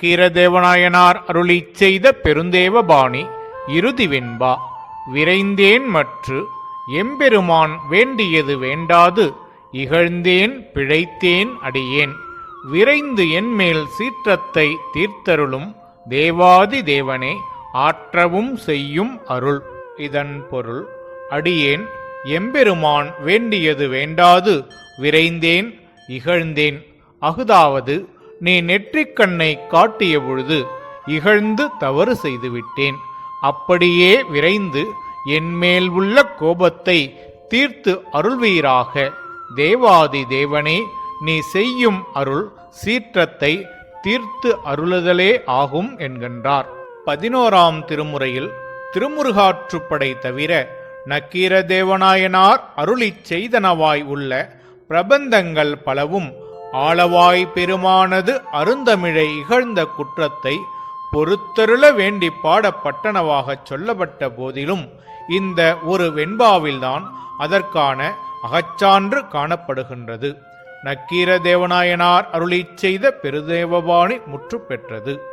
கீரதேவநாயனார் அருளி செய்த பெருந்தேவபாணி இறுதி வெண்பா விரைந்தேன் மற்று எம்பெருமான் வேண்டியது வேண்டாது இகழ்ந்தேன் பிழைத்தேன் அடியேன். விரைந்து என்மேல் சீற்றத்தை தீர்த்தருளும் தேவாதி தேவனே ஆற்றவும் செய்யும் அருள். இதன் பொருள் அடியேன் எம்பெருமான் வேண்டியது வேண்டாது விரைந்தேன் இகழ்ந்தேன். அகுதாவது நீ நெற்றிக்கண்ணை காட்டிய பொழுது இகழ்ந்து தவறு செய்துவிட்டேன். அப்படியே விரைந்து என்மேல் உள்ள கோபத்தை தீர்த்து அருள்வீராக. தேவாதி தேவனே நீ செய்யும் அருள் சீற்றத்தை தீர்த்து அருளுதலே ஆகும் என்கின்றார். பதினோராம் திருமுறையில் திருமுருகாற்றுப்படை தவிர நக்கீர தேவநாயனார் அருளிச் செய்தனவாய் உள்ள பிரபந்தங்கள் பலவும் ஆளவாய் பெருமானது அருந்தமிழை இகழ்ந்த குற்றத்தை பொறுத்தருள வேண்டி பாடப்பட்டனவாகச் சொல்லப்பட்ட போதிலும் இந்த ஒரு வெண்பாவில்தான் அதற்கான அகச்சான்று காணப்படுகின்றது. நக்கீர தேவநாயனார் அருளிச் செய்த பெருதேவபாணி முற்று பெற்றது